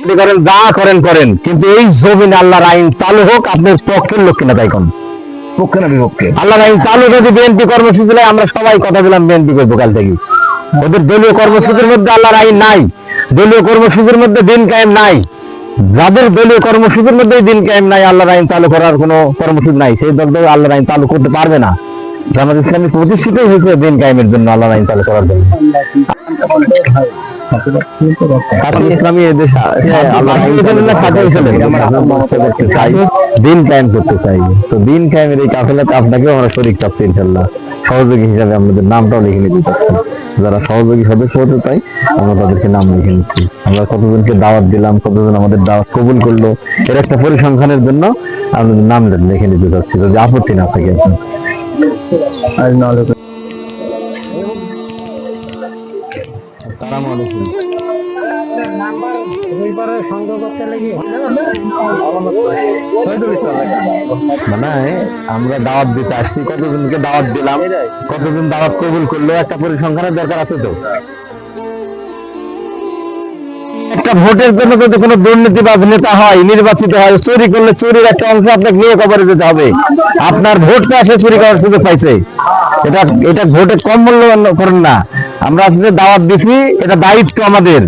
আপনি করেন যা করেন করেন। কিন্তু এই জমিন আল্লাহর আইন চালু হোক আপনার পক্ষের লোক কিনা তাই কোন? পক্ষে না বিপক্ষে? আল্লাহর আইন চালু যদি বিএনপি কর্মসূচি নেয় আমরা সবাই কথা দিলাম বিএনপি করব কাল থেকে। ওদের দলীয় কর্মসূচির মধ্যে আল্লাহর আইন নাই। দলীয় কর্মসূচির মধ্যে দিন কায়েম নাই। যাদের দলীয় কর্মসূচির মধ্যে দিন কায়েম নাই আল্লাহর আইন চালু করার কোনো কর্মসূচি নাই। সেই দল আল্লাহর আইন চালু করতে পারবে না। জামাত ইসলামী প্রতিষ্ঠিতই হয়েছে দিন কায়েমের জন্য আল্লাহর আইন চালু করার জন্য। দিন কায়েম করতে চাই। তো দিন কায়েমের এই কাফেলাতে আপনাকেও আমরা চাচ্ছি ইনশাল্লাহ সহযোগী হিসাবে আমাদের নামটাও লিখে নিতে চাচ্ছি। যারা সহযোগী সদস্য হতে চাই আমরা তাদেরকে নাম লিখে নিচ্ছি। আমরা কতজনকে দাওয়াত দিলাম কতজন আমাদের দাওয়াত কবুল করল এর একটা পরিসংখ্যানের জন্য আমাদের নাম লিখে নিতে চাচ্ছি। যদি আপত্তি না থাকে। আর আসসালামু আলাইকুম মানে আমরা দাওয়াত দিতে আসছি, কতজনকে দাওয়াত দিলাম, কতজন দাওয়াত কবুল করল, একটা পরিসংখ্যানের দরকার আছে তো? একটা ভোটের জন্য যদি কোনো দুর্নীতিবাজ নেতা হয়, নির্বাচিত হয়, চুরি করলে চুরির একটা অংশ আপনাকে নিয়ে কবরে যেতে হবে। আপনার ভোটটা সে চুরি করার সুযোগ পাইছে। এটা এটা ভোটে কম মূল্যবান করেন না। আমরা আসলে দাওয়াত দিছি এটা দায়িত্ব আমাদের।